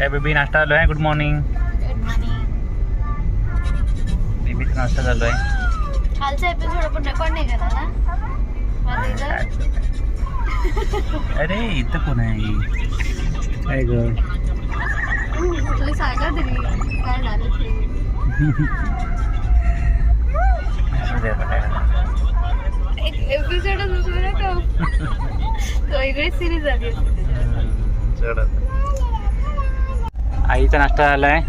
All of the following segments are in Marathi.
काय बेबी नाश्ता आलो आहे. गुड मॉर्निंग गुड मॉर्निंग बेबीचा नाश्ता चालू आहे. कालचा एपिसोड आपण रेकॉर्ड नाही केला ना? अरे इथं कोण आहे? काय ग? कुठलं सांगा तरी. काय झालं ते? असू दे आता काय करणार. एक एपिसोडच असलं ना का वेगळी सिरीज झाली. असती त्याच्यात. चढ आता. आईचा नाश्ता झालाय.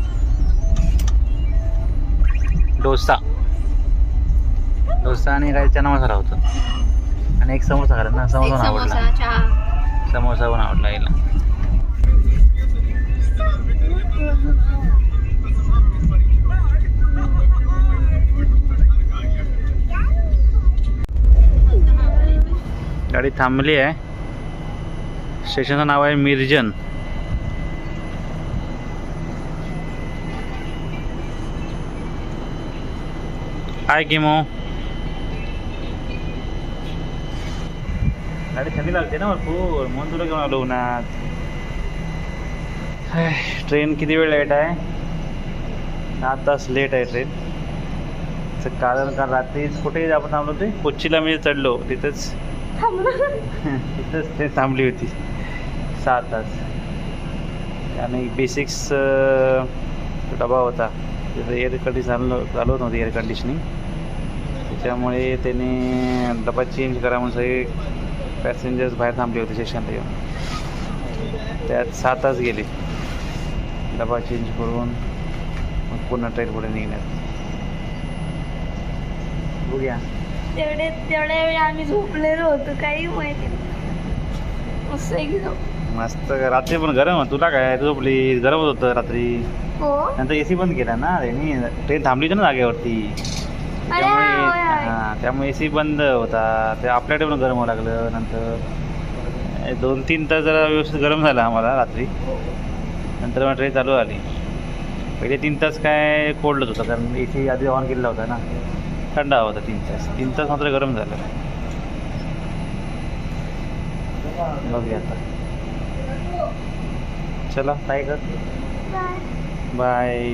डोसा. डोसा आणि काय चना मसाला होता. आणि एक समोसा खाला ना समोसा पण आवडला. समोसा पण आवडला आईला. गाडी थांबली आहे. स्टेशनचं नाव आहे मिरजन. काय किमो गाडी थंडी लागते ना भरपूर म्हणून तुला घेऊन आलो उन्हात हाय, ट्रेन किती वेळ लेट आहे सात तास लेट आहे ट्रेन कारण काल रात्रीच कुठे आपण थांबलो ते कोच्चीला मी चढलो तिथंच तिथंच ट्रेन थांबली होती सहा तास आणि बेसिक्स डबा होता तिथं एअर कंडिशन चालू चालू नव्हती एअर कंडिशनिंग त्याच्यामुळे त्याने डबा चेंज करा म्हणून सगळे पॅसेंजर्स बाहेर थांबले होते स्टेशनला येऊन. त्यात सहा तास गेले. डबा चेंज करून मग पुन्हा ट्रेन पुढे निघण्यात बघूया. तेवढे तेवढ्या वेळी आम्ही झोपलेलो होतो काही माहिती मस्त रात्री पण गरम. तुला काय? झोपली गरम होत होतं रात्री. हो. नंतर ए सी बंद केला ना? त्यांनी ट्रेन थांबली होती ना जागेवरती. अरे त्यामुळे ए सी बंद होता. ते आपल्याकडे पण गरम व्हावं लागलं नंतर. दोन तीन तास जरा व्यवस्थित गरम झालं आम्हाला रात्री. नंतर मग ट्रेन चालू आली पहिले तीन तास काय कोल्डच होतं कारण ए सी आधी ऑन केलेला होता ना. थंड हवा होता तीन तास. तीन तास मात्र गरम झालं. बघूया आता. चला काय कर. बाय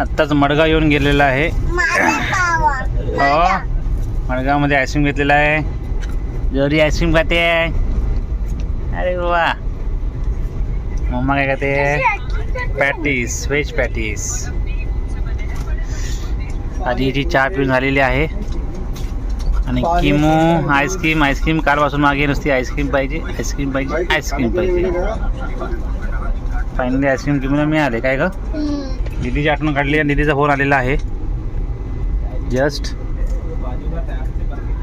आत्ताच मडगाव येऊन गेलेला आहे. हो. मडगावमध्ये आईस्क्रीम घेतलेला आहे. जरी आईस्क्रीम खाते आहे. अरे वा. मम्मा काय खाते? Patties veg patties. आधी हिची चहा पिऊन झालेली आहे. आणि किमो आईस्क्रीम आईस्क्रीम कालपासून मागे नुसती आईस्क्रीम पाहिजे आईस्क्रीम पाहिजे आईस्क्रीम पाहिजे. फायनली आईस्क्रीम किमोला मिळाले काय ग? दीदीची आठवण काढली आणि दीदीचा फोन आलेला आहे. जस्ट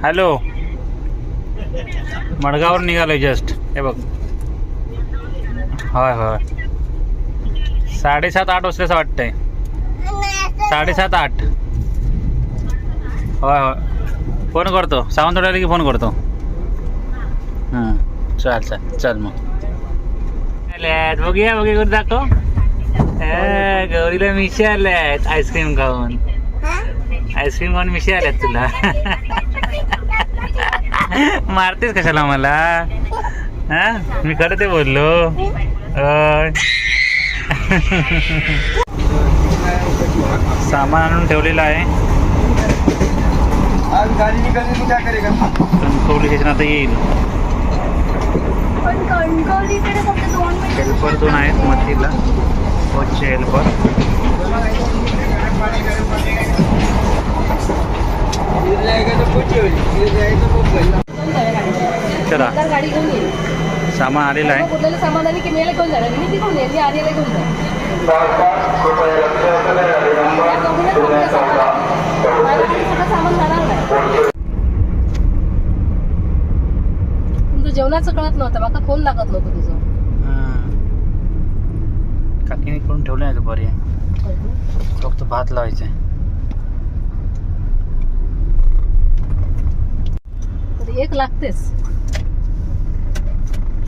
हॅलो मडगावर निघालोय जस्ट हे बघ. होय होय. साडेसात आठ वाजता असं वाटतंय. साडेसात आठ. होय होय. फोन करतो. सावंतवाड्याला की फोन करतो. हां चाल चाल. चल मग. आल्यात बघूया बघूया करून दाखव गौरीला मिशी आल्यात आईस्क्रीम खाऊन. आईस्क्रीम खाऊन मिशी आल्यात तुला. मारतेस कशाला मला? हा? मी खरं ते बोललो. सामान आणून ठेवलेलं आहे. आज गाड़ी निकलने को क्या करेगा? आता येईल. पण कणकवलीकडे फक्त दोन मिनिट हेल्पर दोन आहेत मधीला. कोचचे हेल्पर. तो हो तो चला. गाडी घेऊन येईल सामान आलेलं आहे. कुठलेलं सामान आणि किमयाला घेऊन जाणार मी तिकडून येईल. मी आर्याला घेऊन जाईल या दोघींना सगळं सामान आहे. माझ्याकडे सगळं सामान जाणार नाही जेवणाचं कळत नव्हतं माका फोन लागत नव्हतं तुझं. काकीने करून ठेवलं आहे दुपारी फक्त भात लावायचं तर एक लागतेच.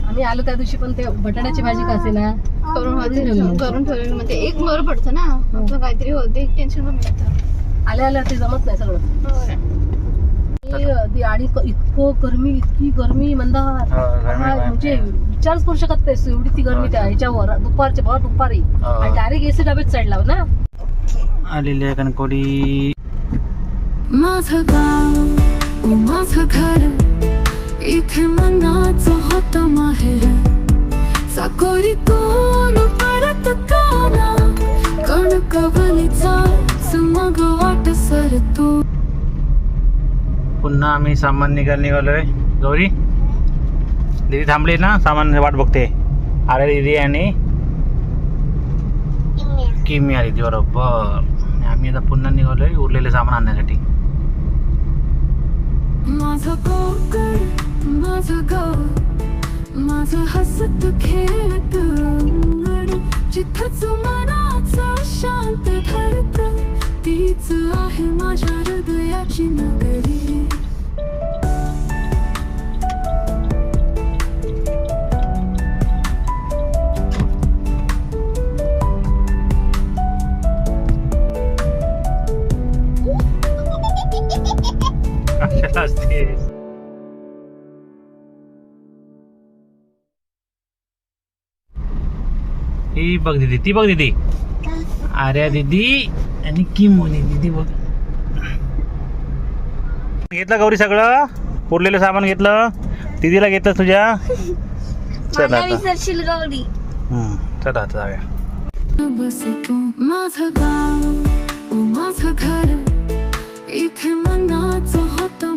आम्ही आलो त्या दिवशी पण ते बटाट्याची भाजी का असे ना. करून करून ठेवलं. करून ठेवलेलं म्हणजे एक बरं पडतं ना. आपलं काहीतरी होते टेन्शन पण मिळतं. आल्या आल्या ते जमत नाही सगळं. ते- आणि क- इतकं गरमी इतकी गरमी मंदार. हो, गरमी हा. म्हणजे विचारच करू शकत नाही एवढी ती गरमी त्या ह्याच्यावर दुपारच्या भर दुपारी. हो. आणि डायरेक्ट एसी डब्यात चढला ना? आलेली आहे कणकोडी माझं गाव ओ माझं घर इथे मनाचं होतं माहेर. चाकोरी कोण परत काना कणकवलीचा मग वाट सर तू पुन्हा आम्ही सामान निघाल निघालोय गौरी दीदी थांबली ना? सामान वाट बघते. आरे दीदी आणि किमी आली ती बरोबर. आम्ही आता पुन्हा निघालोय उरलेले सामान आणण्यासाठी. माझं कोकण माझं गाव माझं हसत खेळत अंगण जिथंच मनाचं शांत ठरत असतेस ही बघ दीदी ती बघ दीदी. अरे दीदी आणि किमोनी दीदी बघ. घेतलं गौरी सगळं? उरलेलं सामान घेतलं? दीदीला घेतलं तुझ्या? चला गौरी. आता जाऊया. बस तू माझं गाव माझं घर. इथे मनाचं होतं